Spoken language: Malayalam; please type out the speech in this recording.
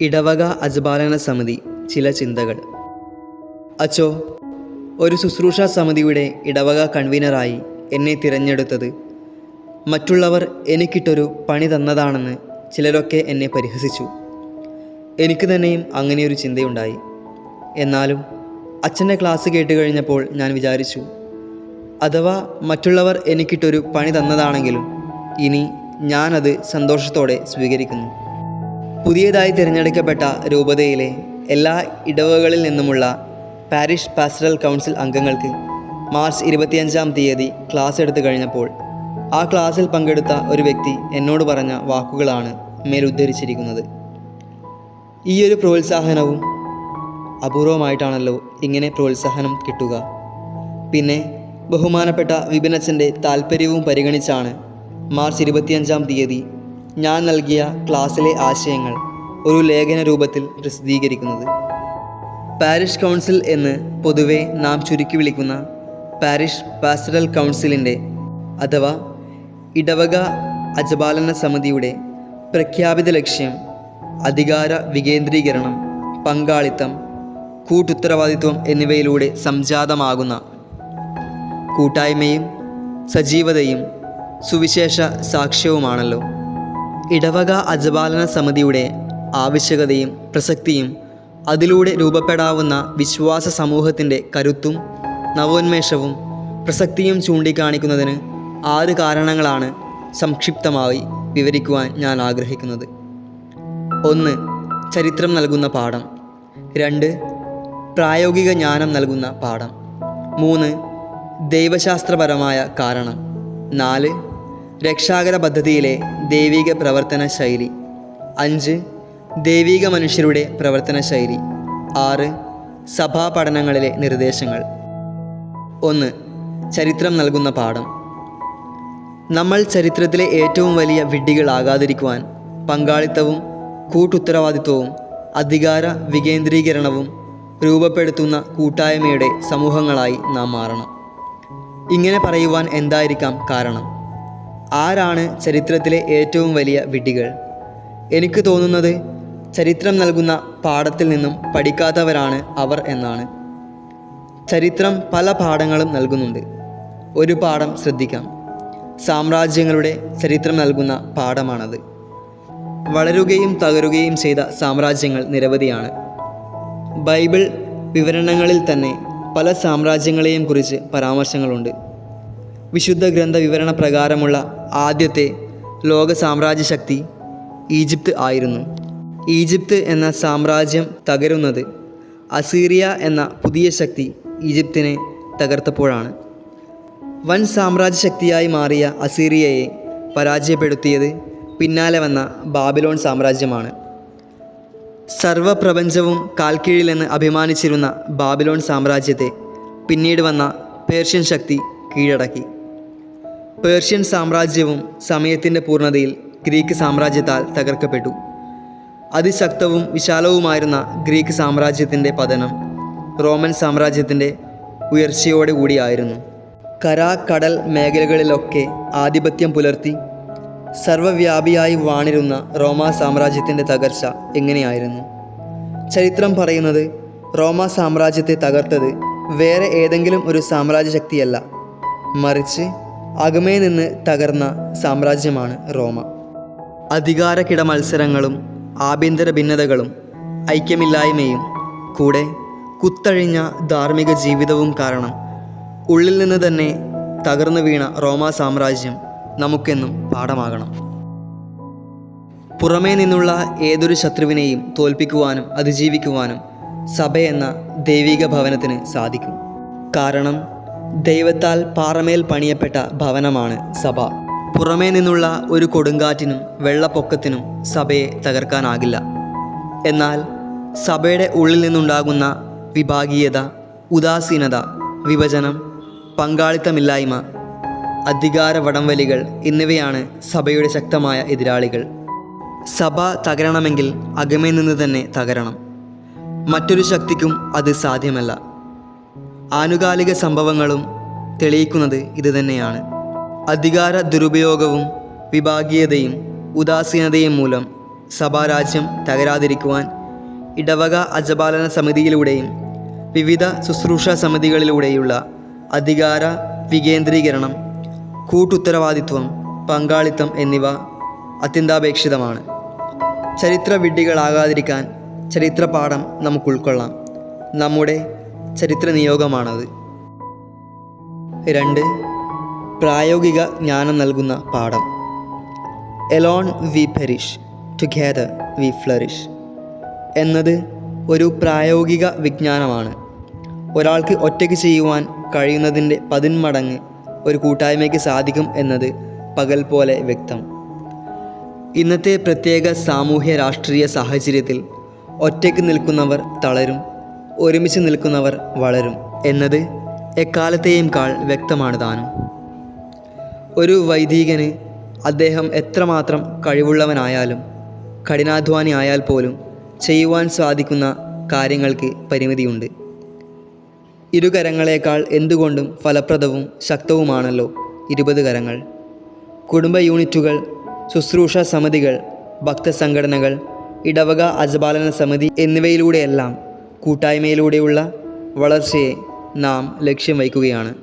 ഇടവക അജപാലന സമിതി ചില ചിന്തകൾ. അച്ചോ ഒരു ശുശ്രൂഷ സമിതിയുടെ ഇടവക കൺവീനറായി എന്നെ തിരഞ്ഞെടുത്തത് മറ്റുള്ളവർ എനിക്കിട്ടൊരു പണി തന്നതാണെന്ന് ചിലരൊക്കെ എന്നെ പരിഹസിച്ചു. എനിക്ക് തന്നെയും അങ്ങനെയൊരു ചിന്തയുണ്ടായി. എന്നാലും അച്ഛന്റെ ക്ലാസ് കേട്ട് കഴിഞ്ഞപ്പോൾ ഞാൻ വിചാരിച്ചു അഥവാ മറ്റുള്ളവർ എനിക്കിട്ടൊരു പണി തന്നതാണെങ്കിലും ഇനി ഞാനത് സന്തോഷത്തോടെ സ്വീകരിക്കുന്നു. പുതിയതായി തിരഞ്ഞെടുക്കപ്പെട്ട രൂപതയിലെ എല്ലാ ഇടവകളിൽ നിന്നുമുള്ള പാരിഷ് പാസ്റ്ററൽ കൗൺസിൽ അംഗങ്ങൾക്ക് മാർച്ച് ഇരുപത്തിയഞ്ചാം തീയതി ക്ലാസ് എടുത്തു കഴിഞ്ഞപ്പോൾ ആ ക്ലാസ്സിൽ പങ്കെടുത്ത ഒരു വ്യക്തി എന്നോട് പറഞ്ഞ വാക്കുകളാണ് മേലുദ്ധരിച്ചിരിക്കുന്നത്. ഈയൊരു പ്രോത്സാഹനവും അപൂർവമായിട്ടാണല്ലോ ഇങ്ങനെ പ്രോത്സാഹനം കിട്ടുക. പിന്നെ ബഹുമാനപ്പെട്ട വിപിനച്ചന്റെ താല്പര്യവും പരിഗണിച്ചാണ് മാർച്ച് ഇരുപത്തിയഞ്ചാം തീയതി ഞാൻ നൽകിയ ക്ലാസ്സിലെ ആശയങ്ങൾ ഒരു ലേഖന രൂപത്തിൽ പ്രസിദ്ധീകരിക്കുന്നത്. പാരിഷ് കൗൺസിൽ എന്ന് പൊതുവെ നാം ചുരുക്കി വിളിക്കുന്ന പാരിഷ് പാസ്റ്ററൽ കൗൺസിലിന്റെ അഥവാ ഇടവക അജപാലന സമിതിയുടെ പ്രഖ്യാപിത ലക്ഷ്യം അധികാര വികേന്ദ്രീകരണം പങ്കാളിത്തം കൂട്ടുത്തരവാദിത്വം എന്നിവയിലൂടെ സംജാതമാകുന്ന കൂട്ടായ്മയും സജീവതയും സുവിശേഷ സാക്ഷ്യവുമാണല്ലോ. ഇടവക അജപാലന സമിതിയുടെ ആവശ്യകതയും പ്രസക്തിയും അതിലൂടെ രൂപപ്പെടാവുന്ന വിശ്വാസ സമൂഹത്തിന്റെ കരുത്തും നവോന്മേഷവും പ്രസക്തിയും ചൂണ്ടിക്കാണിക്കുന്നതിന് ആറ് കാരണങ്ങളാണ് സംക്ഷിപ്തമായി വിവരിക്കുവാൻ ഞാൻ ആഗ്രഹിക്കുന്നത്. ഒന്ന് ചരിത്രം നൽകുന്ന പാഠം. രണ്ട് പ്രായോഗിക ജ്ഞാനം നൽകുന്ന പാഠം. മൂന്ന് ദൈവശാസ്ത്രപരമായ കാരണം. നാല് രക്ഷാകര പദ്ധതിയിലെ ദൈവിക പ്രവർത്തന ശൈലി. അഞ്ച് ദൈവിക മനുഷ്യരുടെ പ്രവർത്തന ശൈലി. ആറ് സഭാ പഠനങ്ങളിലെ നിർദ്ദേശങ്ങൾ. ഒന്ന് ചരിത്രം നൽകുന്ന പാഠം. നമ്മൾ ചരിത്രത്തിലെ ഏറ്റവും വലിയ വിഡ്ഢികളാകാതിരിക്കുവാൻ പങ്കാളിത്തവും കൂട്ടുത്തരവാദിത്വവും അധികാര വികേന്ദ്രീകരണവും രൂപപ്പെടുത്തുന്ന കൂട്ടായ്മയുടെ സമൂഹങ്ങളായി നാം മാറണം. ഇങ്ങനെ പറയുവാൻ എന്തായിരിക്കാം കാരണം? ആരാണ് ചരിത്രത്തിലെ ഏറ്റവും വലിയ വിഡ്ഢികൾ? എനിക്ക് തോന്നുന്നത് ചരിത്രം നൽകുന്ന പാഠത്തിൽ നിന്നും പഠിക്കാത്തവരാണ് അവർ എന്നാണ്. ചരിത്രം പല പാഠങ്ങളും നൽകുന്നുണ്ട്. ഒരു പാഠം ശ്രദ്ധിക്കാം. സാമ്രാജ്യങ്ങളുടെ ചരിത്രം നൽകുന്ന പാഠമാണത്. വളരുകയും തകരുകയും ചെയ്ത സാമ്രാജ്യങ്ങൾ നിരവധിയാണ്. ബൈബിൾ വിവരണങ്ങളിൽ തന്നെ പല സാമ്രാജ്യങ്ങളെയും കുറിച്ച് പരാമർശങ്ങളുണ്ട്. വിശുദ്ധ ഗ്രന്ഥ വിവരണ പ്രകാരമുള്ള ആദ്യത്തെ ലോക സാമ്രാജ്യ ശക്തി ഈജിപ്ത് ആയിരുന്നു. ഈജിപ്ത് എന്ന സാമ്രാജ്യം തകരുന്നത് അസീറിയ എന്ന പുതിയ ശക്തി ഈജിപ്തിനെ തകർത്തപ്പോഴാണ്. വൻ സാമ്രാജ്യ ശക്തിയായി മാറിയ അസീറിയയെ പരാജയപ്പെടുത്തിയത് പിന്നാലെ വന്ന ബാബിലോൺ സാമ്രാജ്യമാണ്. സർവപ്രപഞ്ചവും കാൽക്കീഴിലെന്ന് അഭിമാനിച്ചിരുന്ന ബാബിലോൺ സാമ്രാജ്യത്തെ പിന്നീട് വന്ന പേർഷ്യൻ ശക്തി കീഴടക്കി. പേർഷ്യൻ സാമ്രാജ്യവും സമയത്തിന്റെ പൂർണതയിൽ ഗ്രീക്ക് സാമ്രാജ്യത്താൽ തകർക്കപ്പെട്ടു. അതിശക്തവും വിശാലവുമായിരുന്ന ഗ്രീക്ക് സാമ്രാജ്യത്തിന്റെ പതനം റോമൻ സാമ്രാജ്യത്തിന്റെ ഉയർച്ചയോടെ കൂടിയായിരുന്നു. കരാ കടൽ മേഖലകളിലൊക്കെ ആധിപത്യം പുലർത്തി സർവവ്യാപിയായി വാണിരുന്ന റോമാ സാമ്രാജ്യത്തിന്റെ തകർച്ച എങ്ങനെയായിരുന്നു? ചരിത്രം പറയുന്നത് റോമാ സാമ്രാജ്യത്തെ തകർത്തത് വേറെ ഏതെങ്കിലും ഒരു സാമ്രാജ്യ ശക്തിയല്ല മറിച്ച് അകമേ നിന്ന് തകർന്ന സാമ്രാജ്യമാണ് റോമ. അധികാരക്കിട മത്സരങ്ങളും ആഭ്യന്തര ഭിന്നതകളും ഐക്യമില്ലായ്മയും കൂടെ കുത്തഴിഞ്ഞ ധാർമ്മിക ജീവിതവും കാരണം ഉള്ളിൽ നിന്ന് തന്നെ തകർന്നു വീണ റോമാ സാമ്രാജ്യം നമുക്കെന്നും പാഠമാകണം. പുറമേ നിന്നുള്ള ഏതൊരു ശത്രുവിനെയും തോൽപ്പിക്കുവാനും അതിജീവിക്കുവാനും സഭയെന്ന ദൈവിക ഭവനത്തിന് സാധിക്കും. കാരണം ദൈവത്താൽ പാറമേൽ പണിയപ്പെട്ട ഭവനമാണ് സഭ. പുറമേ നിന്നുള്ള ഒരു കൊടുങ്കാറ്റിനും വെള്ളപ്പൊക്കത്തിനും സഭയെ തകർക്കാനാകില്ല. എന്നാൽ സഭയുടെ ഉള്ളിൽ നിന്നുണ്ടാകുന്ന വിഭാഗീയത ഉദാസീനത വിഭജനം പങ്കാളിത്തമില്ലായ്മ അധികാര വടംവലികൾ എന്നിവയാണ് സഭയുടെ ശക്തമായ എതിരാളികൾ. സഭ തകരണമെങ്കിൽ അകമേ നിന്ന് തന്നെ തകരണം. മറ്റൊരു ശക്തിക്കും അത് സാധ്യമല്ല. ആനുകാലിക സംഭവങ്ങളും തെളിയിക്കുന്നത് ഇതുതന്നെയാണ് അധികാര ദുരുപയോഗവും വിഭാഗീയതയും ഉദാസീനതയും മൂലം സഭാരാജ്യം തകരാതിരിക്കുവാൻ ഇടവക അജപാലന സമിതിയിലൂടെയും വിവിധ ശുശ്രൂഷ സമിതികളിലൂടെയുള്ള അധികാര വികേന്ദ്രീകരണം കൂട്ടുത്തരവാദിത്വം പങ്കാളിത്തം എന്നിവ അത്യന്താപേക്ഷിതമാണ്. ചരിത്ര വിഡ്ഢികളാകാതിരിക്കാൻ ചരിത്രപാഠം നമുക്ക് ഉൾക്കൊള്ളാം നമ്മുടെ ചരിത്ര നിയോഗമാണത്. രണ്ട് പ്രായോഗിക ജ്ഞാനം നൽകുന്ന പാഠം. Alone we perish together we flourish എന്നത് ഒരു പ്രായോഗിക വിജ്ഞാനമാണ്. ഒരാൾക്ക് ഒറ്റയ്ക്ക് ചെയ്യുവാൻ കഴിയുന്നതിന്റെ പതിന്മടങ്ങ് ഒരു കൂട്ടായ്മയ്ക്ക് സാധിക്കും എന്നത് പകൽ പോലെ വ്യക്തം. ഇന്നത്തെ പ്രത്യേക സാമൂഹ്യ രാഷ്ട്രീയ സാഹചര്യത്തിൽ ഒറ്റയ്ക്ക് നിൽക്കുന്നവർ തളരും. ഒരുമിച്ച് നിൽക്കുന്നവർ വളരും എന്നത് എക്കാലത്തെയും കാൾ വ്യക്തമാണ് താനും. ഒരു വൈദികന് അദ്ദേഹം എത്രമാത്രം കഴിവുള്ളവനായാലും കഠിനാധ്വാനി ആയാൽ പോലും ചെയ്യുവാൻ സാധിക്കുന്ന കാര്യങ്ങൾക്ക് പരിമിതിയുണ്ട്. ഇരുകരങ്ങളേക്കാൾ എന്തുകൊണ്ടും ഫലപ്രദവും ശക്തവുമാണല്ലോ ഇരുപത് കരങ്ങൾ. കുടുംബ യൂണിറ്റുകൾ ശുശ്രൂഷ സമിതികൾ ഭക്തസംഘടനകൾ ഇടവക അജപാലന സമിതി എന്നിവയിലൂടെയെല്ലാം കൂട്ടായ്മയിലൂടെയുള്ള വളർച്ചയെ നാം ലക്ഷ്യം വയ്ക്കുകയാണ്.